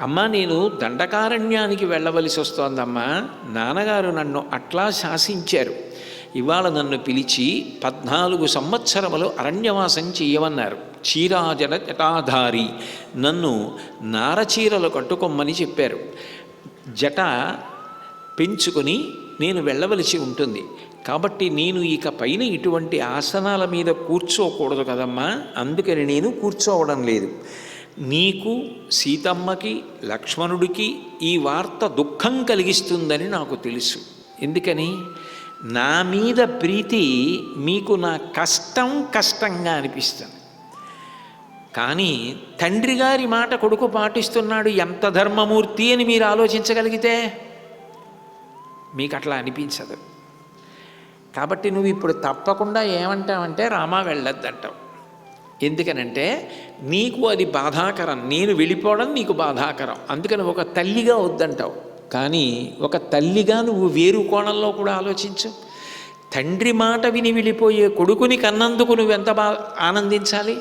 అమ్మా నేను దండకారణ్యానికి వెళ్ళవలసి వస్తోందమ్మా. నాన్నగారు నన్ను అట్లా శాసించారు. ఇవాళ నన్ను పిలిచి పద్నాలుగు సంవత్సరములు అరణ్యవాసం చేయమన్నారు. చీరాజన జటాధారి నన్ను నారచీరలు కట్టుకోమని చెప్పారు. జట పెంచుకొని నేను వెళ్ళవలసి ఉంటుంది. కాబట్టి నేను ఇక పైన ఇటువంటి ఆసనాల మీద కూర్చోకూడదు కదమ్మా. అందుకని నేను కూర్చోవడం లేదు. నీకు సీతమ్మకి లక్ష్మణుడికి ఈ వార్త దుఃఖం కలిగిస్తుందని నాకు తెలుసు. ఎందుకని? నా మీద ప్రీతి మీకు నా కష్టం కష్టంగా అనిపిస్తుంది. కానీ తండ్రి గారి మాట కొడుకు పాటిస్తున్నాడు ఎంత ధర్మమూర్తి అని మీరు ఆలోచించగలిగితే? మీకు అట్లా అనిపించదు. కాబట్టి నువ్వు ఇప్పుడు తప్పకుండా ఏమంటావంటే రామా వెళ్ళొద్దంటావు. ఎందుకనంటే నీకు అది బాధాకరం నేను వెళ్ళిపోవడం నీకు బాధాకరం. అందుకని ఒక తల్లిగా వద్దంటావు. కానీ ఒక తల్లిగా నువ్వు వేరు కోణంలో కూడా ఆలోచించు. తండ్రి మాట విని వెళ్ళిపోయే కొడుకుని కన్నందుకు నువ్వు ఎంత బా ఆనందించాలి?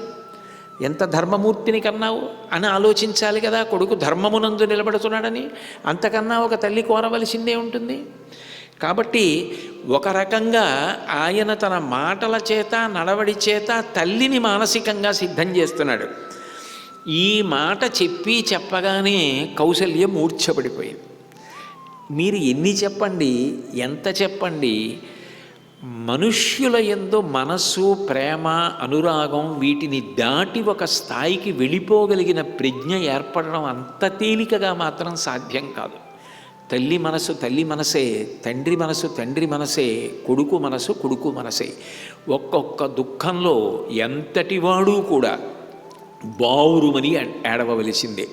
ఎంత ధర్మమూర్తిని కన్నావు అని ఆలోచించాలి కదా? కొడుకు ధర్మమునందు నిలబడుతున్నాడని అంతకన్నా ఒక తల్లి కోరవలసిందే ఉంటుంది. కాబట్టి ఒక రకంగా ఆయన తన మాటల చేత నడవడి చేత తల్లిని మానసికంగా సిద్ధం చేస్తున్నాడు. ఈ మాట చెప్పి చెప్పగానే కౌశల్యం మూర్ఛపడిపోయింది. మీరు ఎన్ని చెప్పండి ఎంత చెప్పండి మనుష్యుల ఎందు మనస్సు ప్రేమ అనురాగం వీటిని దాటి ఒక స్థాయికి వెళ్ళిపోగలిగిన ప్రజ్ఞ ఏర్పడడం అంత తేలికగా మాత్రం సాధ్యం కాదు. తల్లి మనసు తల్లి మనసే తండ్రి మనసు తండ్రి మనసే కొడుకు మనసు కొడుకు మనసే. ఒక్కొక్క దుఃఖంలో ఎంతటి వాడు కూడా బావురుమని ఏడవవలసిందే.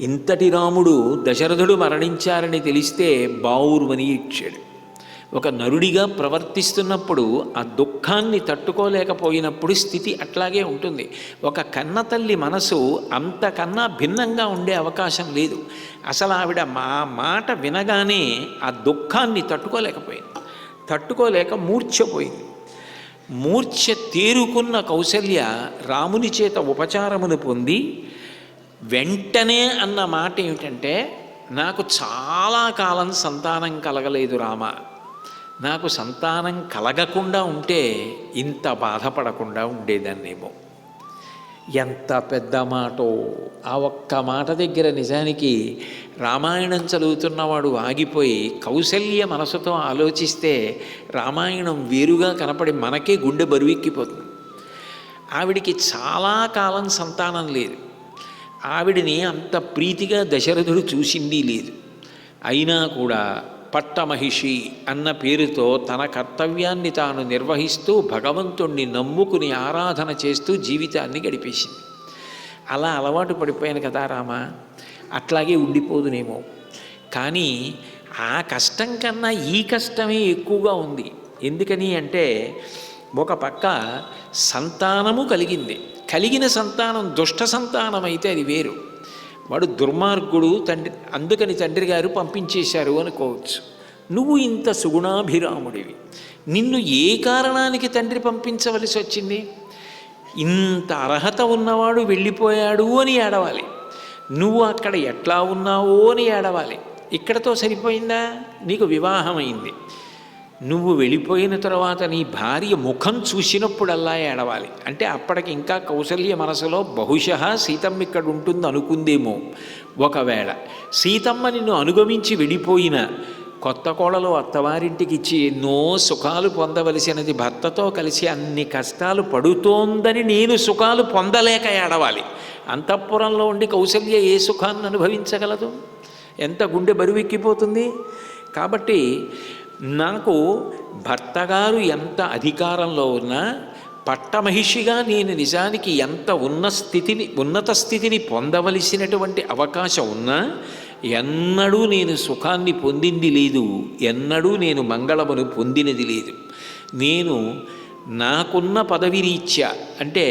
ఇంతటి రాముడు దశరథుడు మరణించారని తెలిస్తే బావురుమని ఇచ్చాడు. ఒక నరుడిగా ప్రవర్తిస్తున్నప్పుడు ఆ దుఃఖాన్ని తట్టుకోలేకపోయినప్పుడు స్థితి అట్లాగే ఉంటుంది. ఒక కన్న తల్లి మనసు అంతకన్నా భిన్నంగా ఉండే అవకాశం లేదు. అసలు ఆవిడ మా మాట వినగానే ఆ దుఃఖాన్ని తట్టుకోలేకపోయింది. తట్టుకోలేక మూర్ఛపోయింది. మూర్ఛ తేరుకున్న కౌశల్య రాముని చేత ఉపచారమును పొంది వెంటనే అన్న మాట ఏమిటంటే నాకు చాలా కాలం సంతానం కలగలేదు రామ. నాకు సంతానం కలగకుండా ఉంటే ఇంత బాధపడకుండా ఉండేదాన్నేమో. ఎంత పెద్ద మాటో ఆ ఒక్క మాట దగ్గర నిజానికి రామాయణం చదువుతున్నవాడు ఆగిపోయి కౌశల్య మనసుతో ఆలోచిస్తే రామాయణం వేరుగా కనపడి మనకే గుండె బరువెక్కిపోతుంది. ఆవిడికి చాలా కాలం సంతానం లేదు. ఆవిడిని అంత ప్రీతిగా దశరథుడు చూసింది లేదు. అయినా కూడా పట్టమహిషి అన్న పేరుతో తన కర్తవ్యాన్ని తాను నిర్వహిస్తూ భగవంతుణ్ణి నమ్ముకుని ఆరాధన చేస్తూ జీవితాన్ని గడిపేసింది. అలా అలవాటు పడిపోయాను కదా రామ. అట్లాగే ఉండిపోదునేమో. కానీ ఆ కష్టం కన్నా ఈ కష్టమే ఎక్కువగా ఉంది. ఎందుకని అంటే ఒక పక్క సంతానము కలిగింది. కలిగిన సంతానం దుష్ట సంతానం అయితే అది వేరు. వాడు దుర్మార్గుడు తండ్రి అందుకని తండ్రి గారు పంపించేశారు అనుకోవచ్చు. నువ్వు ఇంత సుగుణాభిరాముడివి. నిన్ను ఏ కారణానికి తండ్రి పంపించవలసి వచ్చింది? ఇంత అర్హత ఉన్నవాడు వెళ్ళిపోయాడు అని ఏడవాలి. నువ్వు అక్కడ ఎట్లా ఉన్నావో అని ఏడవాలి. ఇక్కడతో సరిపోయిందా? నీకు వివాహమైంది. నువ్వు వెళ్ళిపోయిన తర్వాత నీ భార్య ముఖం చూసినప్పుడల్లా ఏడవాలి. అంటే అప్పటికి ఇంకా కౌసల్య మనసులో బహుశ సీతమ్మ ఇక్కడ ఉంటుంది అనుకుందేమో. ఒకవేళ సీతమ్మ నిన్ను అనుగమించి వెళ్ళిపోయిన కొత్త కోడలు అత్తవారింటికి ఇచ్చి ఎన్నో సుఖాలు పొందవలసినది భర్తతో కలిసి అన్ని కష్టాలు పడుతోందని నేను సుఖాలు పొందలేక ఏడవాలి. అంతఃపురంలో ఉండి కౌసల్య ఏ సుఖాన్ని అనుభవించగలదు? ఎంత గుండె బరువెక్కిపోతుంది కాబట్టి నాకు భర్తగారు ఎంత అధికారంలో ఉన్నా పట్టమహిషిగా నేను నిజానికి ఎంత ఉన్న స్థితిని ఉన్నత స్థితిని పొందవలసినటువంటి అవకాశం ఉన్నా ఎన్నడూ నేను సుఖాన్ని పొందింది లేదు. ఎన్నడూ నేను మంగళమును పొందినది లేదు. నేను నాకున్న పదవి రీత్యా అంటే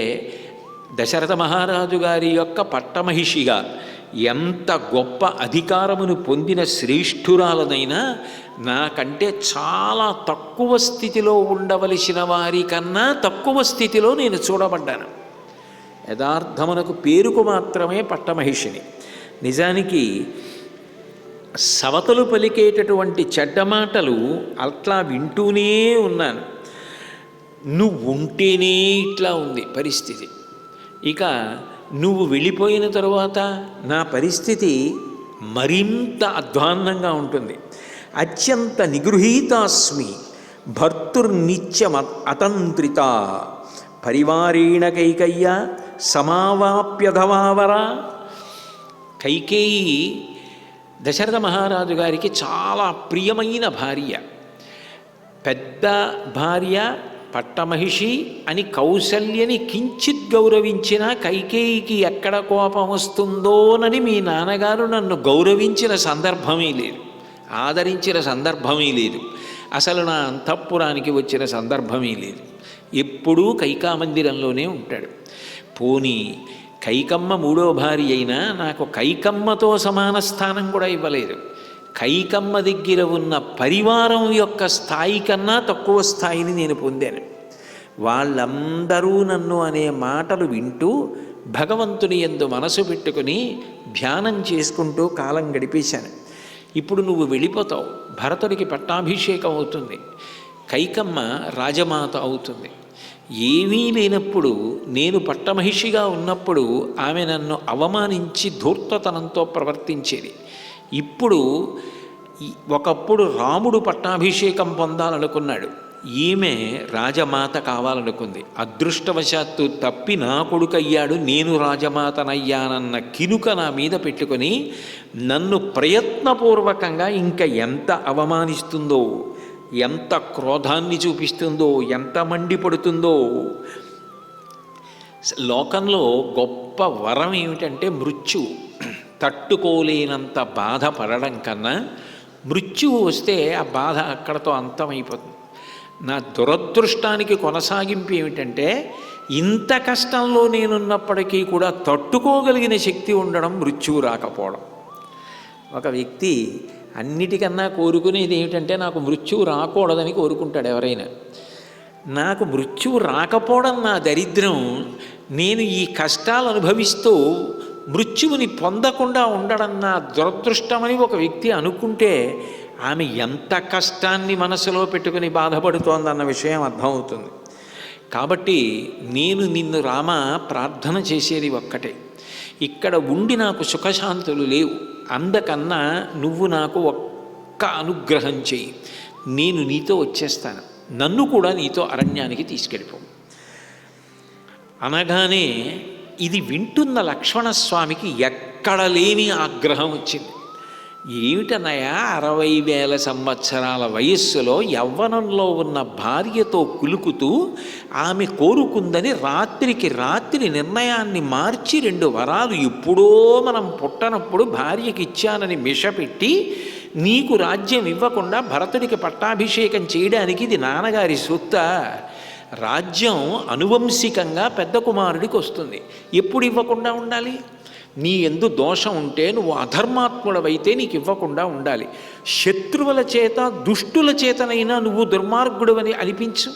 దశరథ మహారాజు గారి యొక్క పట్టమహిషిగా ఎంత గొప్ప అధికారమును పొందిన శ్రేష్ఠురాలనైనా నాకంటే చాలా తక్కువ స్థితిలో ఉండవలసిన వారికన్నా తక్కువ స్థితిలో నేను చూడబడ్డాను. యథార్థమునకు పేరుకు మాత్రమే పట్టమహిషిని. నిజానికి సవతలు పలికేటటువంటి చెడ్డ మాటలు అట్లా వింటూనే ఉన్నాను. నువ్వు ఉంటేనే ఇట్లా ఉంది పరిస్థితి. ఇక నువ్వు వెళ్ళిపోయిన తరువాత నా పరిస్థితి మరింత అధ్వాన్నంగా ఉంటుంది. అత్యంత నిగృహీతాస్మి భర్తుర్నిత్యం అతంత్రిత పరివారేణ కైకయ్య సమావాప్యధవావర కైకేయి దశరథ మహారాజు గారికి చాలా ప్రియమైన భార్య. పెద్ద భార్య పట్టమహిషి అని కౌశల్యని కించిత్ గౌరవించిన కైకేయికి ఎక్కడ కోపం వస్తుందోనని మీ నాన్నగారు నన్ను గౌరవించిన సందర్భమే లేదు. ఆదరించిన సందర్భమే లేదు. అసలు నా అంతఃపురానికి వచ్చిన సందర్భమే లేదు. ఎప్పుడూ కైకా మందిరంలోనే ఉంటాడు. పోనీ కైకమ్మ మూడో భార్య అయినా నాకు కైకమ్మతో సమాన స్థానం కూడా ఇవ్వలేదు. కైకమ్మ దగ్గర ఉన్న పరివారం యొక్క స్థాయి కన్నా తక్కువ స్థాయిని నేను పొందాను. వాళ్ళందరూ నన్ను అనే మాటలు వింటూ భగవంతుని ఎందు మనసు పెట్టుకుని ధ్యానం చేసుకుంటూ కాలం గడిపేశాను. ఇప్పుడు నువ్వు వెళ్ళిపోతావు. భరతుడికి పట్టాభిషేకం అవుతుంది. కైకమ్మ రాజమాత అవుతుంది. ఏమీ లేనప్పుడు నేను పట్టమహిషిగా ఉన్నప్పుడు ఆమె నన్ను అవమానించి ధూర్తతనంతో ప్రవర్తించేది. ఇప్పుడు ఒకప్పుడు రాముడు పట్టాభిషేకం పొందాలనుకున్నాడు. ఈమె రాజమాత కావాలనుకుంది. అదృష్టవశాత్తు తప్పి నా కొడుకయ్యాడు నేను రాజమాతనయ్యానన్న కినుక నా మీద పెట్టుకొని నన్ను ప్రయత్నపూర్వకంగా ఇంకా ఎంత అవమానిస్తుందో ఎంత క్రోధాన్ని చూపిస్తుందో ఎంత మండిపడుతుందో లోకంలో గొప్ప వరం ఏమిటంటే మృత్యు తట్టుకోలేనంత బాధపడడం కన్నా మృత్యువు వస్తే ఆ బాధ అక్కడతో అంతమైపోతుంది. నా దురదృష్టానికి కొనసాగింపు ఏమిటంటే ఇంత కష్టంలో నేనున్నప్పటికీ కూడా తట్టుకోగలిగిన శక్తి ఉండడం మృత్యువు రాకపోవడం. ఒక వ్యక్తి అన్నిటికన్నా కోరుకునేది ఏమిటంటే నాకు మృత్యువు రాకూడదని కోరుకుంటాడు ఎవరైనా. నాకు మృత్యువు రాకపోవడం నా దరిద్రం. నేను ఈ కష్టాలు అనుభవిస్తూ మృత్యువుని పొందకుండా ఉండడన్న దురదృష్టమని ఒక వ్యక్తి అనుకుంటే ఆమె ఎంత కష్టాన్ని మనసులో పెట్టుకుని బాధపడుతోందన్న విషయం అర్థమవుతుంది. కాబట్టి నేను నిన్ను రామ ప్రార్థన చేసేది ఒక్కటే. ఇక్కడ ఉండి నాకు సుఖశాంతులు లేవు. అందకన్నా నువ్వు నాకు ఒక్క అనుగ్రహం చెయ్యి. నేను నీతో వచ్చేస్తాను. నన్ను కూడా నీతో అరణ్యానికి తీసుకెళ్ళిపో. అనగానే ఇది వింటున్న లక్ష్మణస్వామికి ఎక్కడ లేని ఆగ్రహం వచ్చింది. ఏమిటనయా అరవై వేల సంవత్సరాల వయస్సులో యవ్వనంలో ఉన్న భార్యతో కులుకుతూ ఆమె కోరుకుందని రాత్రికి రాత్రి నిర్ణయాన్ని మార్చి రెండు వరాలు ఎప్పుడో మనం పుట్టనప్పుడు భార్యకి ఇచ్చానని మిషపెట్టి నీకు రాజ్యం ఇవ్వకుండా భరతుడికి పట్టాభిషేకం చేయడానికి ఇది నాన్నగారి సూత్త. రాజ్యం అనువంశికంగా పెద్ద కుమారుడికి వస్తుంది. ఎప్పుడు ఇవ్వకుండా ఉండాలి? నీ ఎందు దోషం ఉంటే నువ్వు అధర్మాత్ముడవైతే నీకు ఇవ్వకుండా ఉండాలి. శత్రువుల చేత దుష్టుల చేతనైనా నువ్వు దుర్మార్గుడవని అనిపించు.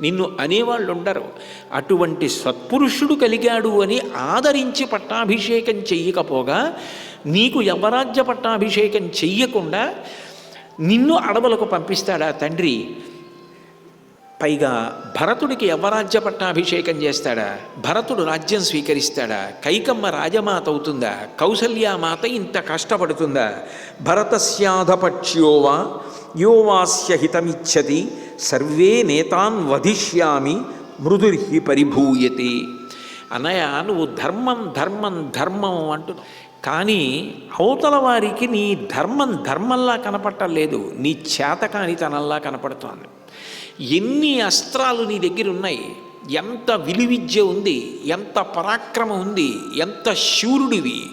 నిన్ను అనేవాళ్ళు ఉండరు. అటువంటి సత్పురుషుడు కలిగాడు అని ఆదరించి పట్టాభిషేకం చెయ్యకపోగా నీకు యవరాజ్య పట్టాభిషేకం చెయ్యకుండా నిన్ను అడవులకు పంపిస్తాడా తండ్రి? పైగా భరతుడికి యవరాజ్య పట్టాభిషేకం చేస్తాడా? భరతుడు రాజ్యం స్వీకరిస్తాడా? కైకమ్మ రాజమాత అవుతుందా? కౌసల్యామాత ఇంత కష్టపడుతుందా? భరతస్యాధపక్ష్యోవా యోవాస్య హితమిచ్చతి సర్వే నేతాన్ వధిష్యామి మృదుర్హి పరిభూయతే. అన్నయ్య నువ్వు ధర్మం ధర్మం ధర్మం అంటున్నావు కానీ అవతల వారికి నీ ధర్మం ధర్మంలా కనపట్టలేదు. నీ చేతకానితనంలా కనపడుతోంది. ఎన్ని అస్త్రాలు నీ దగ్గర ఉన్నాయి? ఎంత విలువిద్య ఉంది? ఎంత పరాక్రమం ఉంది? ఎంత శూరుడివి?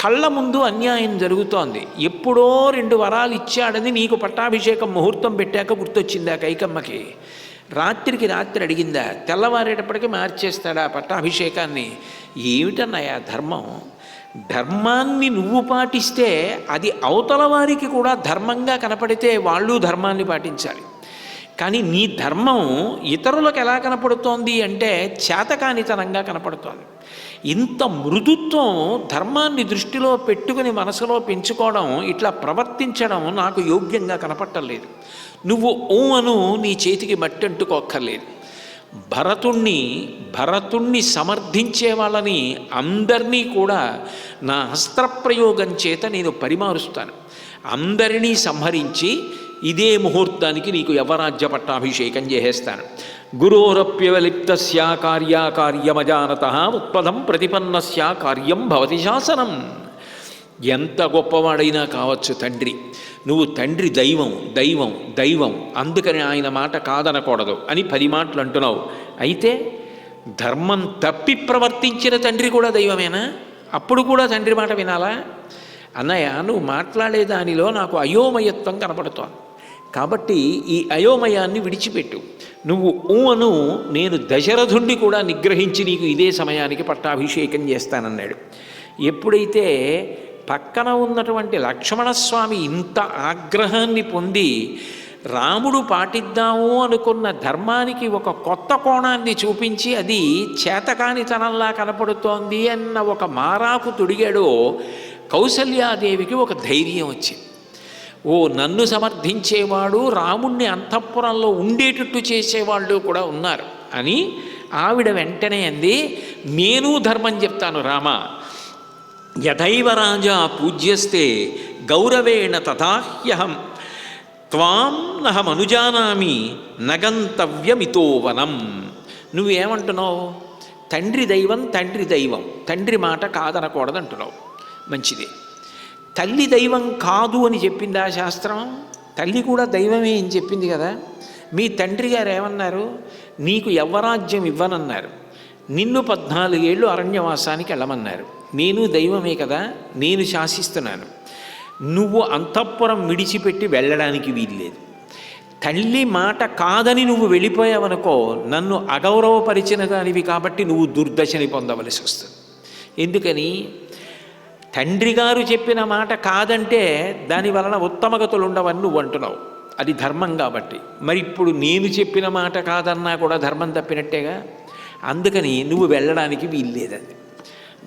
కళ్ళ ముందు అన్యాయం జరుగుతోంది. ఎప్పుడో రెండు వరాలు ఇచ్చాడని నీకు పట్టాభిషేకం ముహూర్తం పెట్టాక గుర్తొచ్చిందా కైకమ్మకి? రాత్రికి రాత్రి అడిగిందా? తెల్లవారేటప్పటికి మార్చేస్తాడా పట్టాభిషేకాన్ని? ఏమిటన్నాయా ధర్మం? ధర్మాన్ని నువ్వు పాటిస్తే అది అవతల వారికి కూడా ధర్మంగా కనపడితే వాళ్ళు ధర్మాన్ని పాటించాలి. కానీ నీ ధర్మం ఇతరులకు ఎలా కనపడుతోంది అంటే చేతకానితనంగా కనపడుతోంది. ఇంత మృదుత్వం ధర్మాన్ని దృష్టిలో పెట్టుకుని మనసులో పెంచుకోవడం ఇట్లా ప్రవర్తించడం నాకు యోగ్యంగా కనపట్టలేదు నువ్వు ఓ అను నీ చేతికి మట్టి అంటుకోక్కర్లేదు భరతుణ్ణి భరతుణ్ణి సమర్థించే వాళ్ళని అందరినీ కూడా నా అస్త్రప్రయోగం చేత నేను పరిమారుస్తాను. అందరినీ సంహరించి ఇదే ముహూర్తానికి నీకు యవరాజ్య పట్టాభిషేకం చేసేస్తాను. గురోరప్యవలిప్త కార్యాకార్యమజానత ఉత్పదం ప్రతిపన్నస్య కార్యం భవతి శాసనం. ఎంత గొప్పవాడైనా కావచ్చు తండ్రి. నువ్వు తండ్రి దైవం దైవం దైవం అందుకని ఆయన మాట కాదనకూడదు అని పది మాటలు అంటున్నావు. అయితే ధర్మం తప్పి ప్రవర్తించిన తండ్రి కూడా దైవమేనా? అప్పుడు కూడా తండ్రి మాట వినాలా? అన్నయ్య నువ్వు మాట్లాడే దానిలో నాకు అయోమయత్వం కనపడుతోంది. కాబట్టి ఈ అయోమయాన్ని విడిచిపెట్టు. నువ్వు ఊ అను నేను దశరథుణ్ణి కూడా నిగ్రహించి నీకు ఇదే సమయానికి పట్టాభిషేకం చేస్తానన్నాడు. ఎప్పుడైతే పక్కన ఉన్నటువంటి లక్ష్మణస్వామి ఇంత ఆగ్రహాన్ని పొంది రాముడు పాటిద్దాము అనుకున్న ధర్మానికి ఒక కొత్త కోణాన్ని చూపించి అది చేతకానితనంలా కనపడుతోంది అన్న ఒక మారాకు తొడిగాడో కౌసల్యాదేవికి ఒక ధైర్యం వచ్చింది. ఓ నన్ను సమర్థించేవాడు రాముణ్ణి అంతఃపురంలో ఉండేటట్టు చేసేవాళ్ళు కూడా ఉన్నారు. అని ఆవిడ వెంటనే అంది నేను ధర్మం చెప్తాను రామ. యథైవ రాజా పూజ్యస్తే గౌరవేణ తథాహ్యహం. త్వాం నహమనుజానామి నగంతవ్యమితోవనం నువ్వేమంటున్నావు? తండ్రి దైవం తండ్రి దైవం. తండ్రి మాట కాదనకూడదంటున్నావు. మంచిది. తల్లి దైవం కాదు అని చెప్పింది ఆ శాస్త్రం. తల్లి కూడా దైవమే అని చెప్పింది కదా. మీ తండ్రి గారు ఏమన్నారు? నీకు యవ్వరాజ్యం ఇవ్వనన్నారు. నిన్ను పద్నాలుగేళ్ళు అరణ్యవాసానికి వెళ్ళమన్నారు. నేను దైవమే కదా నేను శాసిస్తున్నాను. నువ్వు అంతఃపురం విడిచిపెట్టి వెళ్ళడానికి వీల్లేదు. తల్లి మాట కాదని నువ్వు వెళ్ళిపోయావనుకో నన్ను అగౌరవపరిచిన దానివి కాబట్టి నువ్వు దుర్దశని పొందవలసి వస్తుంది. ఎందుకని? తండ్రి గారు చెప్పిన మాట కాదంటే దాని వలన ఉత్తమగతులు ఉండవని నువ్వు అంటున్నావు. అది ధర్మం కాబట్టి. మరి ఇప్పుడు నేను చెప్పిన మాట కాదన్నా కూడా ధర్మం తప్పినట్టేగా? అందుకని నువ్వు వెళ్ళడానికి వీల్లేదండి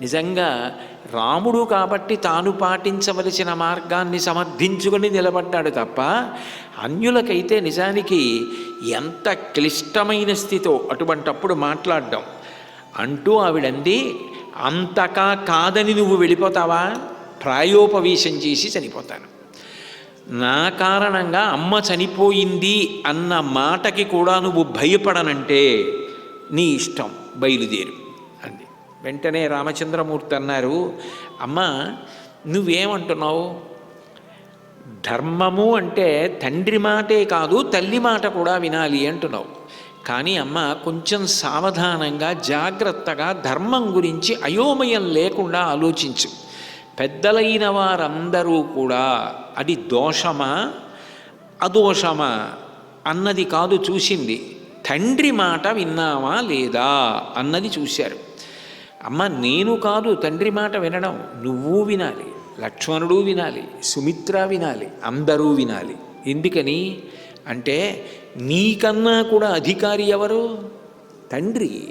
నిజంగా రాముడు కాబట్టి తాను పాటించవలసిన మార్గాన్ని సమర్థించుకొని నిలబడ్డాడు తప్ప అన్యులకైతే నిజానికి ఎంత క్లిష్టమైన స్థితో అటువంటప్పుడు మాట్లాడడం. అంటూ ఆవిడంది అంతకా కాదని నువ్వు వెళ్ళిపోతావా? ప్రాయోపవేశం చేసి చనిపోతాను. నా కారణంగా అమ్మ చనిపోయింది అన్న మాటకి కూడా నువ్వు భయపడనంటే నీ ఇష్టం బయలుదేరు అంది. వెంటనే రామచంద్రమూర్తి అన్నారు అమ్మ నువ్వేమంటున్నావు? ధర్మము అంటే తండ్రి మాటే కాదు తల్లి మాట కూడా వినాలి అంటున్నావు. కానీ అమ్మ కొంచెం సావధానంగా జాగ్రత్తగా ధర్మం గురించి అయోమయం లేకుండా ఆలోచించు. పెద్దలైన వారందరూ కూడా అది దోషమా? అదోషమా? అన్నది కాదు చూసింది. తండ్రి మాట విన్నావా లేదా? అన్నది చూశారు. అమ్మ నేను కాదు తండ్రి మాట వినడం. నువ్వు వినాలి లక్ష్మణుడు వినాలి సుమిత్ర వినాలి అందరూ వినాలి. ఎందుకని? అంటే నీకన్నా కూడా అధికారి ఎవరు? తండ్రి.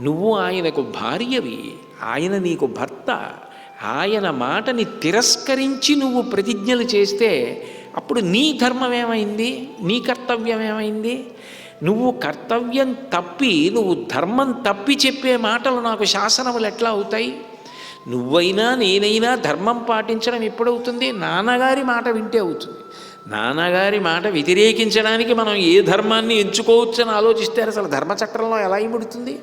నువ్వు ఆయనకు భార్యవి. ఆయన నీకు భర్త. ఆయన మాటని తిరస్కరించి నువ్వు ప్రతిజ్ఞలు చేస్తే అప్పుడు నీ ధర్మం ఏమైంది? నీ కర్తవ్యం ఏమైంది? నువ్వు కర్తవ్యం తప్పి నువ్వు ధర్మం తప్పి చెప్పే మాటలు నాకు శాసనములు ఎట్లా అవుతాయి? నువ్వైనా నేనైనా ధర్మం పాటించడం ఎప్పుడవుతుంది? నాన్నగారి మాట వింటే అవుతుంది. నాన్నగారి మాట వ్యతిరేకించడానికి మనం ఏ ధర్మాన్ని ఎంచుకోవచ్చని ఆలోచిస్తే అసలు ధర్మచక్రంలో ఎలా ఇముడుతుంది?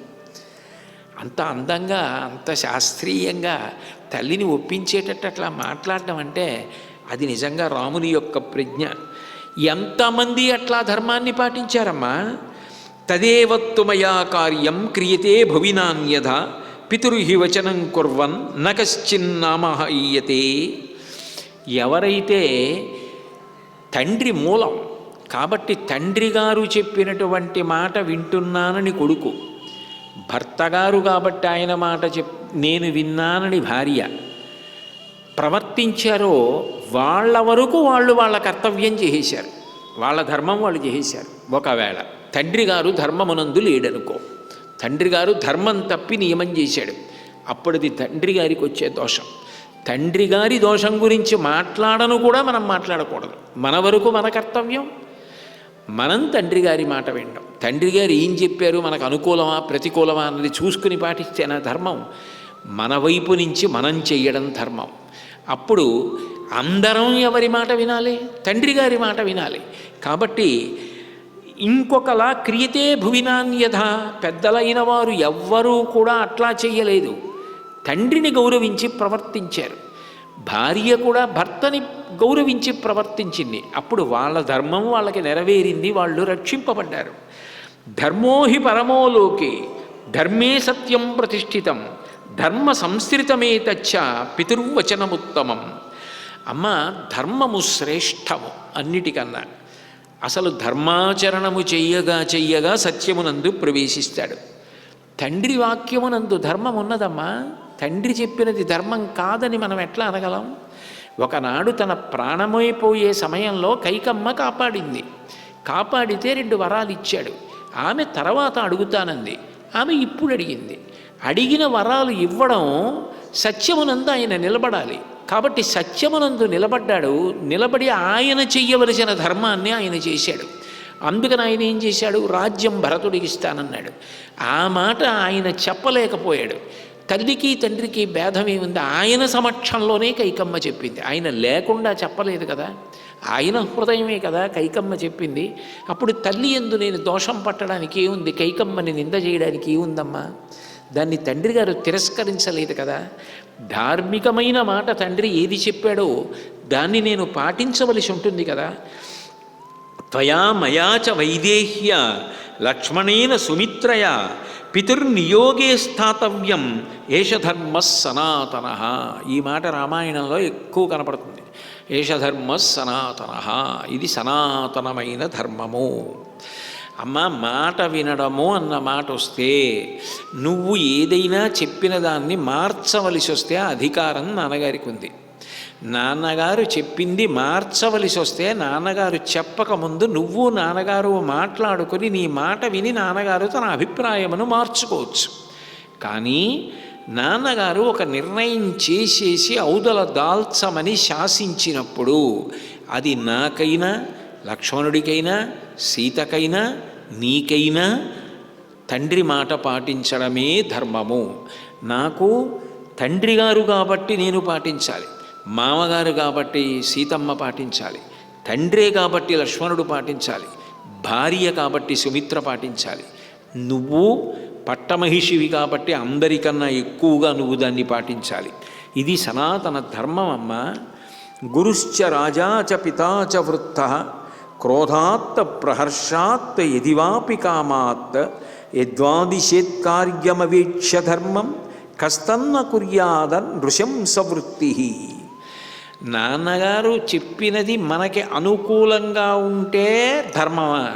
అంత అందంగా అంత శాస్త్రీయంగా తల్లిని ఒప్పించేటట్టు అట్లా మాట్లాడడం అంటే అది నిజంగా రాముని యొక్క ప్రజ్ఞ. ఎంతమంది అట్లా ధర్మాన్ని పాటించారమ్మా? తదేవత్తుమయా కార్యం క్రియతే భవినాన్యథ పితృహి వచనం కుర్వన్ నకశ్చిన్నామహీయతే ఎవరైతే తండ్రి మూలం. కాబట్టి తండ్రి గారు చెప్పినటువంటి మాట వింటున్నానని కొడుకు. భర్తగారు కాబట్టి ఆయన మాట చెప్ నేను విన్నానని భార్య. ప్రవర్తించారో వాళ్ళ వరకు వాళ్ళు వాళ్ళ కర్తవ్యం చేసేశారు. వాళ్ళ ధర్మం వాళ్ళు చేసేశారు. ఒకవేళ తండ్రి గారు ధర్మమునందు లేడనుకో. తండ్రి గారు ధర్మం తప్పి నియమం చేశాడు. అప్పుడది తండ్రి గారికి వచ్చే దోషం. తండ్రి గారి దోషం గురించి మాట్లాడను కూడా మనం మాట్లాడకూడదు. మన వరకు మన కర్తవ్యం. మనం తండ్రి గారి మాట వినడం. తండ్రి గారు ఏం చెప్పారు? మనకు అనుకూలమా? ప్రతికూలమా? అన్నది చూసుకుని పాటిస్తేనా ధర్మం. మన వైపు నుంచి మనం చెయ్యడం ధర్మం. అప్పుడు అందరం ఎవరి మాట వినాలి? తండ్రి గారి మాట వినాలి. కాబట్టి ఇంకొకలా క్రియతే భువినాన్యథ. పెద్దలైన వారు ఎవ్వరూ కూడా అట్లా చెయ్యలేదు తండ్రిని గౌరవించి ప్రవర్తించారు. భార్య కూడా భర్తని గౌరవించి ప్రవర్తించింది. అప్పుడు వాళ్ళ ధర్మం వాళ్ళకి నెరవేరింది వాళ్ళు రక్షింపబడ్డారు. ధర్మోహి పరమోలోకి ధర్మే సత్యం ప్రతిష్ఠితం ధర్మ సంస్థితమే తచ్చ పితుర్వచనముత్తమం అమ్మ ధర్మము శ్రేష్టము అన్నిటికన్నా. అసలు ధర్మాచరణము చెయ్యగా చెయ్యగా సత్యమునందు ప్రవేశిస్తాడు. తండ్రి వాక్యమునందు ధర్మం ఉన్నదమ్మా తండ్రి చెప్పినది ధర్మం కాదని మనం ఎట్లా అనగలం? ఒకనాడు తన ప్రాణమైపోయే సమయంలో కైకమ్మ కాపాడింది. కాపాడితే రెండు వరాలు ఇచ్చాడు. ఆమె తర్వాత అడుగుతానంది. ఆమె ఇప్పుడు అడిగింది. అడిగిన వరాలు ఇవ్వడం సత్యమునందు ఆయన నిలబడాలి. కాబట్టి సత్యమునందు నిలబడ్డాడు. నిలబడి ఆయన చెయ్యవలసిన ధర్మాన్ని ఆయన చేశాడు. అందుకని ఆయన ఏం చేశాడు? రాజ్యం భరతుడికి ఇస్తానన్నాడు. ఆ మాట ఆయన చెప్పలేకపోయాడు. తల్లికి తండ్రికి భేదం ఏముంది? ఆయన సమక్షంలోనే కైకమ్మ చెప్పింది. ఆయన లేకుండా చెప్పలేదు కదా? ఆయన హృదయమే కదా కైకమ్మ చెప్పింది. అప్పుడు తల్లి ఎందు నేను దోషం పట్టడానికి ఏముంది? కైకమ్మని నింద చేయడానికి ఏముందమ్మా? దాన్ని తండ్రి గారు తిరస్కరించలేదు కదా? ధార్మికమైన మాట తండ్రి ఏది చెప్పాడో దాన్ని నేను పాటించవలసి ఉంటుంది కదా? త్వయా మయా చ వైదేహ్య లక్ష్మణేన సుమిత్రయ పితుర్నియోగే స్థాతవ్యం ఏషధర్మ సనాతన. ఈ మాట రామాయణంలో ఎక్కువ కనపడుతుంది. ఏషధర్మ సనాతన ఇది సనాతనమైన ధర్మము. అమ్మ మాట వినడము అన్న మాట వస్తే నువ్వు ఏదైనా చెప్పిన దాన్ని మార్చవలసి వస్తే అధికారం నాన్నగారికి ఉంది. నాన్నగారు చెప్పింది మార్చవలసి వస్తే నాన్నగారు చెప్పకముందు నువ్వు నాన్నగారు మాట్లాడుకొని నీ మాట విని నాన్నగారు తన అభిప్రాయమును మార్చుకోవచ్చు. కానీ నాన్నగారు ఒక నిర్ణయం చేసేసి ఔదల దాల్చమని శాసించినప్పుడు అది నాకైనా లక్ష్మణుడికైనా సీతకైనా నీకైనా తండ్రి మాట పాటించడమే ధర్మము. నాకు తండ్రి గారు కాబట్టి నేను పాటించాలి. మామగారు కాబట్టి సీతమ్మ పాటించాలి తండ్రే కాబట్టి లక్ష్మణుడు పాటించాలి భార్య కాబట్టి సుమిత్ర పాటించాలి. నువ్వు పట్టమహిషివి కాబట్టి అందరికన్నా ఎక్కువగా నువ్వు దాన్ని పాటించాలి. ఇది సనాతన ధర్మం అమ్మ. గురుశ్చ రాజా చ పితా చ వృత్త క్రోధాత్ ప్రహర్షాత్ యదివాపి కామాత్ యద్వాదిశేత్కార్యమవేక్ష ధర్మం కస్తన్న కుర్యాద నృశంసవృత్తి నాన్నగారు చెప్పినది మనకి అనుకూలంగా ఉంటే ధర్మమా?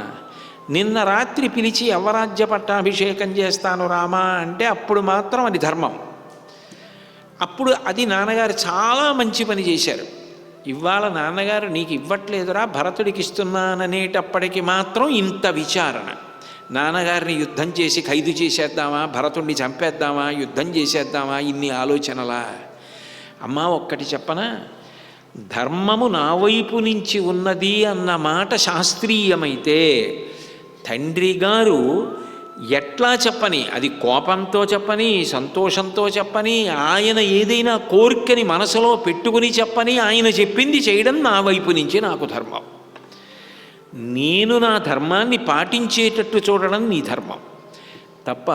నిన్న రాత్రి పిలిచి యవరాజ్య పట్టాభిషేకం చేస్తాను రామా అంటే అప్పుడు మాత్రం అది ధర్మం. అప్పుడు అది నాన్నగారు చాలా మంచి పని చేశారు. ఇవాళ నాన్నగారు నీకు ఇవ్వట్లేదురా భరతుడికి ఇస్తున్నాననేటప్పటికి మాత్రం ఇంత విచారణ. నాన్నగారిని యుద్ధం చేసి ఖైదు చేసేద్దామా భరతుడిని చంపేద్దామా యుద్ధం చేసేద్దామా ఇన్ని ఆలోచనలా? అమ్మా ఒక్కటి చెప్పనా? ధర్మము నా వైపు నుంచి ఉన్నది అన్న మాట శాస్త్రీయమైతే తండ్రి గారు ఎట్లా చెప్పని అది కోపంతో చెప్పని సంతోషంతో చెప్పని ఆయన ఏదైనా కోరికని మనసులో పెట్టుకుని చెప్పని ఆయన చెప్పింది చేయడం నా వైపు నుంచి నాకు ధర్మం. నేను నా ధర్మాన్ని పాటించేటట్టు చూడడం నీ ధర్మం. తప్ప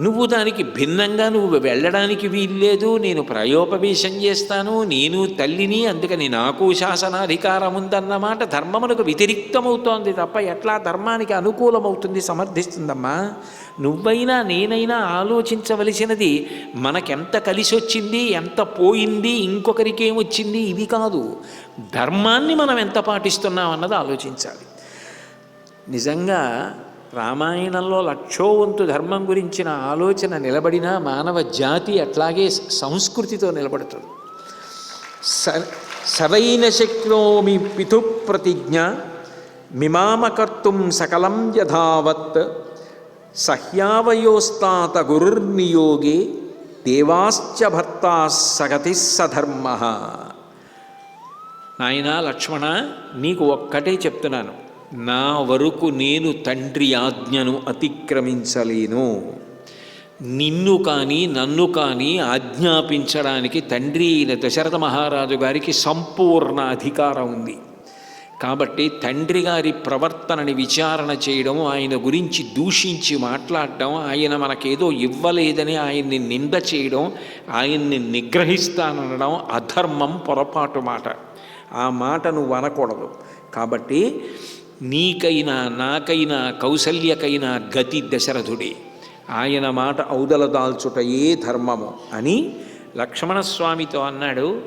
నువ్వు దానికి భిన్నంగా నువ్వు వెళ్ళడానికి వీల్లేదు నేను ప్రయోపవేశం చేస్తాను నేను తల్లిని అందుకని నాకు శాసనాధికారం ఉందన్నమాట ధర్మమునకు వ్యతిరిక్తమవుతోంది తప్ప ఎట్లా ధర్మానికి అనుకూలమవుతుంది సమర్థిస్తుందమ్మా? నువ్వైనా నేనైనా ఆలోచించవలసినది మనకెంత కలిసి వచ్చింది ఎంత పోయింది ఇంకొకరికి ఏమొచ్చింది ఇది కాదు. ధర్మాన్ని మనం ఎంత పాటిస్తున్నాం అన్నది ఆలోచించాలి. నిజంగా రామాయణంలో లక్షోవంతు ధర్మం గురించిన ఆలోచన నిలబడినా మానవ జాతి అట్లాగే సంస్కృతితో నిలబడుతుంది. స సవైన శక్నోమి పితు ప్రతిజ్ఞ మిమామకర్తుం సకలం యథావత్ సహ్యావయోస్తాత గురుర్నియోగే దేవాశ్చ భర్తా సగతి సధర్మ. నాయన లక్ష్మణ నీకు ఒక్కటే చెప్తున్నాను. నా వరకు నేను తండ్రి ఆజ్ఞను అతిక్రమించలేను. నిన్ను కానీ నన్ను కానీ ఆజ్ఞాపించడానికి తండ్రి అయిన దశరథ మహారాజు గారికి సంపూర్ణ అధికారం ఉంది. కాబట్టి తండ్రి గారి ప్రవర్తనని విచారణ చేయడం ఆయన గురించి దూషించి మాట్లాడడం ఆయన మనకేదో ఇవ్వలేదని ఆయన్ని నింద చేయడం ఆయన్ని నిగ్రహిస్తానడం అధర్మం పొరపాటు మాట. ఆ మాట నువ్వు అనకూడదు కాబట్టి నీకైనా నాకైనా కౌసల్యకైనా గతి దశరథుడే. ఆయన మాట ఔదలదాల్చుట ఏ ధర్మము అని లక్ష్మణస్వామితో అన్నాడు.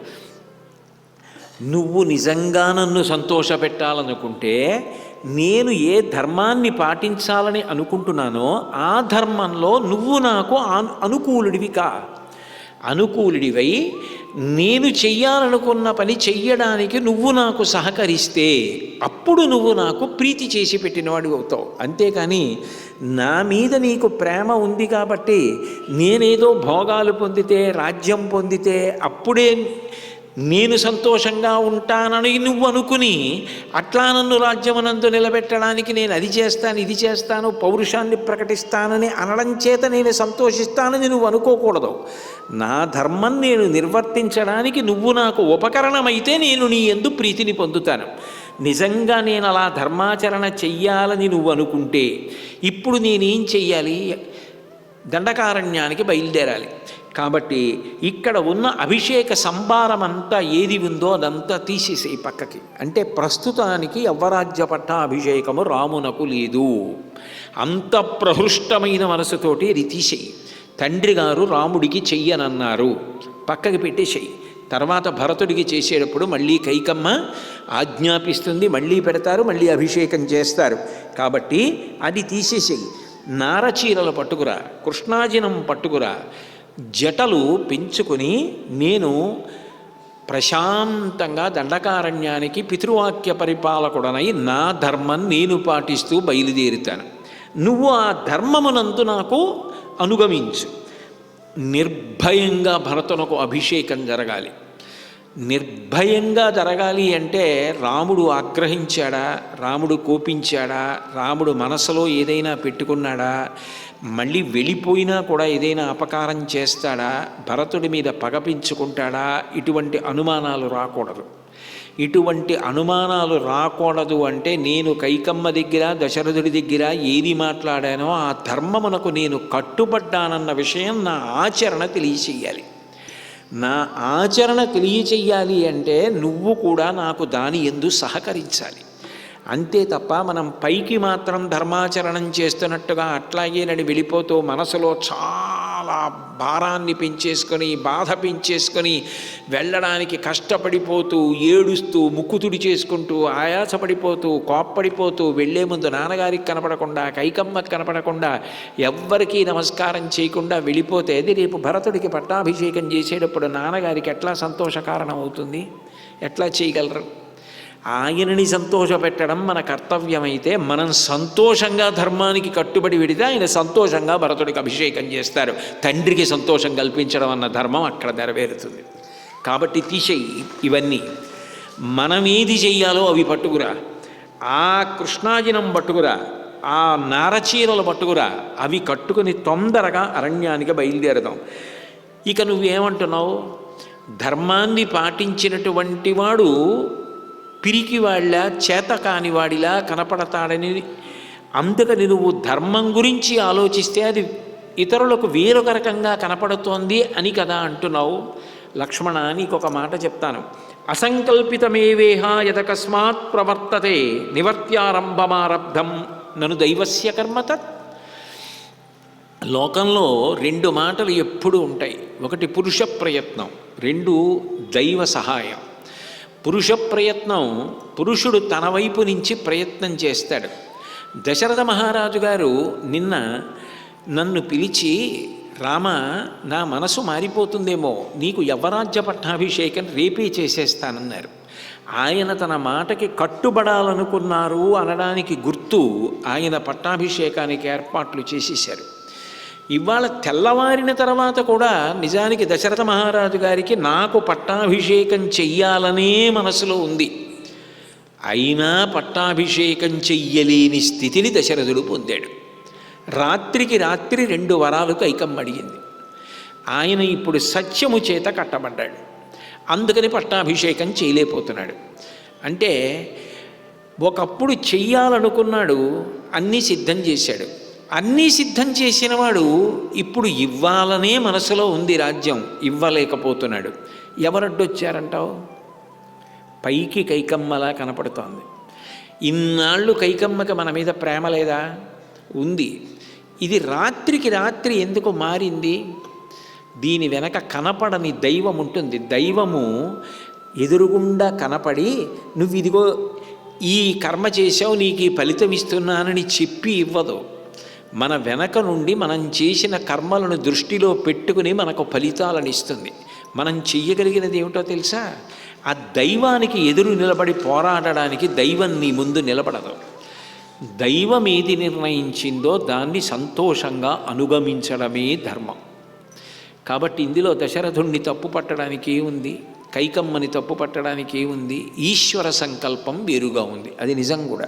నువ్వు నిజంగా నన్ను సంతోషపెట్టాలనుకుంటే నేను ఏ ధర్మాన్ని పాటించాలని అనుకుంటున్నానో ఆ ధర్మంలో నువ్వు నాకు అనుకూలుడివి కా. అనుకూలుడివై నేను చెయ్యాలనుకున్న పని చెయ్యడానికి నువ్వు నాకు సహకరిస్తే అప్పుడు నువ్వు నాకు ప్రీతి చేసి పెట్టినవాడు అవుతావు. అంతేకాని నా మీద నీకు ప్రేమ ఉంది కాబట్టి నేనేదో భోగాలు పొందితే రాజ్యం పొందితే అప్పుడే నేను సంతోషంగా ఉంటానని నువ్వు అనుకుని అట్లా నన్ను రాజ్యమునందు నిలబెట్టడానికి నేను అది చేస్తాను ఇది చేస్తాను పౌరుషాన్ని ప్రకటిస్తానని అనడం చేత నేను సంతోషిస్తానని నువ్వు అనుకోకూడదు. నా ధర్మం నేను నిర్వర్తించడానికి నువ్వు నాకు ఉపకరణమైతే నేను నీ ఎందు ప్రీతిని పొందుతాను. నిజంగా నేను అలా ధర్మాచరణ చెయ్యాలని నువ్వు అనుకుంటే ఇప్పుడు నేనేం చెయ్యాలి? దండకారణ్యానికి బయలుదేరాలి. కాబట్టి ఇక్కడ ఉన్న అభిషేక సంభారం అంతా ఏది ఉందో అదంతా తీసేసేయి పక్కకి. అంటే ప్రస్తుతానికి యవ్వరాజ్య పట్టాభిషేకము రామునకు లేదు. అంత ప్రహృష్టమైన మనసుతోటి ఇది తీసేయి. తండ్రి గారు రాముడికి చెయ్యనన్నారు. పక్కకి పెట్టేసేయి. తర్వాత భరతుడికి చేసేటప్పుడు మళ్ళీ కైకమ్మ ఆజ్ఞాపిస్తుంది మళ్ళీ పెడతారు మళ్ళీ అభిషేకం చేస్తారు. కాబట్టి అది తీసేసేయి. నారచీరలు పట్టుకురా కృష్ణాజినం పట్టుకురా జటలు పెంచుకొని నేను ప్రశాంతంగా దండకారణ్యానికి పితృవాక్య పరిపాలకుడనై నా ధర్మం నేను పాటిస్తూ బయలుదేరుతాను. నువ్వు ఆ ధర్మమునందు నాకు అనుగమించు. నిర్భయంగా భరతునకు అభిషేకం జరగాలి. నిర్భయంగా జరగాలి అంటే రాముడు ఆగ్రహించాడా? రాముడు కోపించాడా? రాముడు మనసులో ఏదైనా పెట్టుకున్నాడా? మళ్ళీ వెళ్ళిపోయినా కూడా ఏదైనా అపకారం చేస్తాడా? భరతుడి మీద పగపించుకుంటాడా ఇటువంటి అనుమానాలు రాకూడదు. ఇటువంటి అనుమానాలు రాకూడదు అంటే నేను కైకమ్మ దగ్గర దశరథుడి దగ్గర ఏది మాట్లాడానో ఆ ధర్మమునకు నేను కట్టుబడ్డానన్న విషయం నా ఆచరణ తెలియచేయాలి. నా ఆచరణ తెలియచెయ్యాలి అంటే నువ్వు కూడా నాకు దాని ఎందు సహకరించాలి. అంతే తప్ప మనం పైకి మాత్రం ధర్మాచరణం చేస్తున్నట్టుగా అట్లాగే నడి వెళ్ళిపోతూ మనసులో చాలా ఆ భారాన్ని పెంచేసుకొని బాధ పెంచేసుకొని వెళ్ళడానికి కష్టపడిపోతూ ఏడుస్తూ ముక్కుతుడి చేసుకుంటూ ఆయాసపడిపోతూ కోప్పడిపోతూ వెళ్ళే ముందు నాన్నగారికి కనపడకుండా కైకమ్మకి కనపడకుండా ఎవ్వరికీ నమస్కారం చేయకుండా వెళ్ళిపోతే అది రేపు భరతుడికి పట్టాభిషేకం చేసేటప్పుడు నాన్నగారికి ఎట్లా సంతోష కారణం అవుతుంది ఎట్లా చేయగలరు? ఆయనని సంతోషపెట్టడం మన కర్తవ్యమైతే మనం సంతోషంగా ధర్మానికి కట్టుబడి విడితే ఆయన సంతోషంగా భరతుడికి అభిషేకం చేస్తారు. తండ్రికి సంతోషం కల్పించడం అన్న ధర్మం అక్కడ నెరవేరుతుంది. కాబట్టి తీసేయి ఇవన్నీ. మనం ఏది చెయ్యాలో అవి పట్టుకురా. ఆ కృష్ణాజినం పట్టుకురా. ఆ నారచీరలు పట్టుకురా. అవి కట్టుకుని తొందరగా అరణ్యానికి బయలుదేరదాం. ఇక నువ్వేమంటున్నావు? ధర్మాన్ని పాటించినటువంటి వాడు పిరికివాళ్ళ చేత కానివాడిలా కనపడతాడని అందుకని నువ్వు ధర్మం గురించి ఆలోచిస్తే అది ఇతరులకు వేరొక రకంగా కనపడుతోంది అని కదా అంటున్నావు. లక్ష్మణ నీకు ఒక మాట చెప్తాను. అసంకల్పితమేవేహ యదకస్మాత్ ప్రవర్తతే నివర్త్యారంభమారబ్ధం నను దైవస్య కర్మత లోకంలో రెండు మాటలు ఎప్పుడూ ఉంటాయి. ఒకటి పురుష ప్రయత్నం రెండు దైవ సహాయం. పురుష ప్రయత్నం పురుషుడు తన వైపు నుంచి ప్రయత్నం చేస్తాడు. దశరథ మహారాజు గారు నిన్న నన్ను పిలిచి రామ నా మనసు మారిపోతుందేమో నీకు యవరాజ్య పట్టాభిషేకం రేపే చేసేస్తానన్నారు. ఆయన తన మాటకి కట్టుబడాలనుకున్నారు అనడానికి గుర్తు ఆయన పట్టాభిషేకానికి ఏర్పాట్లు చేసేశారు. ఇవాళ తెల్లవారిన తర్వాత కూడా నిజానికి దశరథ మహారాజు గారికి నాకు పట్టాభిషేకం చెయ్యాలనే మనసులో ఉంది. అయినా పట్టాభిషేకం చెయ్యలేని స్థితిని దశరథుడు పొందాడు. రాత్రికి రాత్రి రెండు వరాలు అడిగింది ఆయన ఇప్పుడు సత్యము చేత కట్టబడ్డాడు. అందుకని పట్టాభిషేకం చేయలేకపోతున్నాడు. అంటే ఒకప్పుడు చెయ్యాలనుకున్నాడు అన్నీ సిద్ధం చేశాడు. అన్నీ సిద్ధం చేసినవాడు ఇప్పుడు ఇవ్వాలనే మనసులో ఉంది రాజ్యం ఇవ్వలేకపోతున్నాడు. ఎవరడ్డొచ్చారంటావు? పైకి కైకమ్మలా కనపడుతోంది. ఇన్నాళ్ళు కైకమ్మకి మన మీద ప్రేమ లేదా? ఉంది. ఇది రాత్రికి రాత్రి ఎందుకు మారింది? దీని వెనక కనపడని దైవం ఉంటుంది. దైవము ఎదురుగుండా కనపడి నువ్వు ఇదిగో ఈ కర్మ చేసావు నీకు ఈ ఫలితం ఇస్తున్నానని చెప్పి ఇవ్వదు. మన వెనక నుండి మనం చేసిన కర్మలను దృష్టిలో పెట్టుకుని మనకు ఫలితాలను ఇస్తుంది. మనం చెయ్యగలిగినది ఏమిటో తెలుసా? ఆ దైవానికి ఎదురు నిలబడి పోరాడడానికి దైవం నీ ముందు నిలబడదు. దైవం ఏది నిర్ణయించిందో దాన్ని సంతోషంగా అనుగమించడమే ధర్మం. కాబట్టి ఇందులో దశరథుణ్ణి తప్పు పట్టడానికి ఏముంది? కైకమ్మని తప్పు పట్టడానికి ఏముంది? ఈశ్వర సంకల్పం వేరుగా ఉంది. అది నిజం కూడా.